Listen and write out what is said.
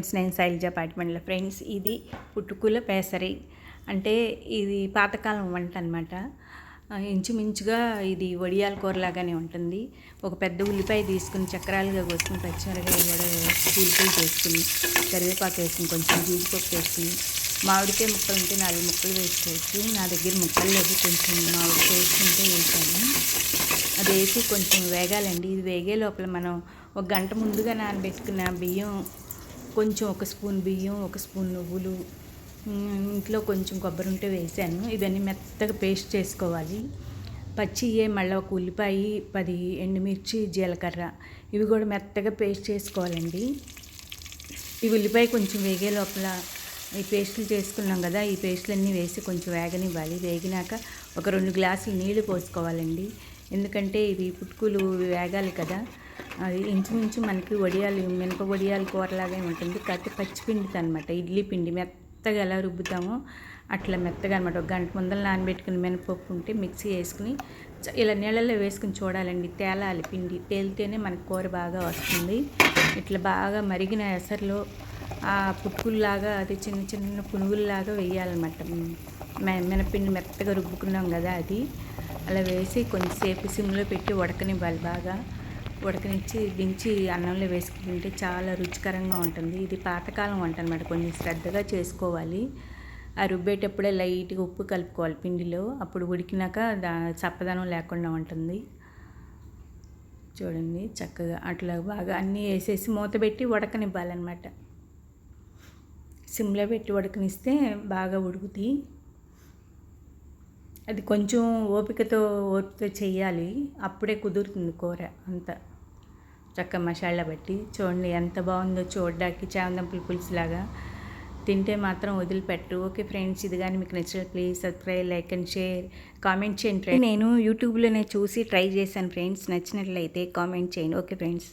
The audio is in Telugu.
ఫ్రెండ్స్ నేను శైలజ పాటిమండల ఫ్రెండ్స్ ఇది పుట్టుకుల పేసరి. అంటే ఇది పాతకాలం వంట అనమాట ఇంచుమించుగా ఇది వడియాల కూరలాగానే ఉంటుంది. ఒక పెద్ద ఉల్లిపాయ తీసుకుని చక్రాలుగా కోసుకుని పచ్చిమిరకాయ కూడా చీలికలు చేసుకుని కరివేపాకు వేసుకుని కొంచెం జీడిపప్పు వేసుకుని మామిడికాయ ముక్కలు ఉంటే నాలుగు ముక్కలు వేసుకోవచ్చు. నా దగ్గర ముక్కలు లేదు కొంచెం మామిడికాయ వేసుకుంటే వేసాను. అది వేసి కొంచెం వేగాలండి. ఇది వేగే లోపల మనం ఒక గంట ముందుగా నానబెట్టుకున్న బియ్యం కొంచెం ఒక స్పూన్ బియ్యం ఒక స్పూన్ నువ్వులు ఇంట్లో కొంచెం కొబ్బరి ఉంటే వేసాను. ఇవన్నీ మెత్తగా పేస్ట్ చేసుకోవాలి. పచ్చి ఏ మళ్ళీ ఒక ఉల్లిపాయ పది ఎండుమిర్చి జీలకర్ర ఇవి కూడా మెత్తగా పేస్ట్ చేసుకోవాలండి. ఈ ఉల్లిపాయ కొంచెం వేగే లోపల ఈ పేస్టులు చేసుకున్నాం కదా ఈ పేస్టులన్నీ వేసి కొంచెం వేగనివ్వాలి. వేగినాక ఒక రెండు గ్లాసులు నీళ్ళు పోసుకోవాలండి. ఎందుకంటే ఇది పుట్టుకులు వేగాలి కదా. అది ఇంచుమించు మనకి వడియాలు మినప వడియాలు కూరలాగే ఉంటుంది. కాకపోతే పచ్చిపిండితో అనమాట ఇడ్లీ పిండి మెత్తగా ఎలా రుబ్బుతామో అట్లా మెత్తగా అనమాట ఒక గంట ముందర నానబెట్టుకుని మినపప్పు ఉంటే మిక్సీ వేసుకుని ఇలా నీళ్ళల్లో వేసుకుని చూడాలండి. తేలాలి పిండి. తేలితేనే మనకు కూర బాగా వస్తుంది. ఇట్లా బాగా మరిగిన ఎసరులో ఆ పుట్టుకుల్లాగా అది చిన్న చిన్న పునుగుల్లాగా వేయాలన్నమాట. మినపిండి మెత్తగా రుబ్బుకున్నాం కదా అది. అలా వేసి కొంచెంసేపు సిమ్లో పెట్టి ఉడకనివ్వాలి బాగా. ఉడకనిచ్చి దించి అన్నంలో వేసుకుంటే చాలా రుచికరంగా ఉంటుంది. ఇది పాతకాలం వంట అనమాట కొంచెం శ్రద్ధగా చేసుకోవాలి. ఆ రుబ్బేటప్పుడే లైట్గా ఉప్పు కలుపుకోవాలి పిండిలో. అప్పుడు ఉడికినాక దా చప్పదనం లేకుండా ఉంటుంది. చూడండి చక్కగా అట్లా బాగా అన్నీ వేసేసి మూత పెట్టి ఉడకనివ్వాలన్నమాట. సిమ్లో పెట్టి ఉడకనిస్తే బాగా ఉడుకుతాయి. అది కొంచెం ఓపికతో ఓపికతో చేయాలి. అప్పుడే కుదురుతుంది కూర అంతా. చక్క మసాలా బట్టి చూడండి ఎంత బాగుందో చూడడానికి చామంతంపుల పులుసు లాగా తింటే మాత్రం వదిలిపెట్టు. ఓకే ఫ్రెండ్స్ ఇది కానీ మీకు నచ్చిన please subscribe like and share comment చేయండి ఫ్రెండ్స్. నేను యూట్యూబ్లోనే చూసి ట్రై చేశాను ఫ్రెండ్స్. నచ్చినట్లయితే కామెంట్ చేయండి. Okay friends.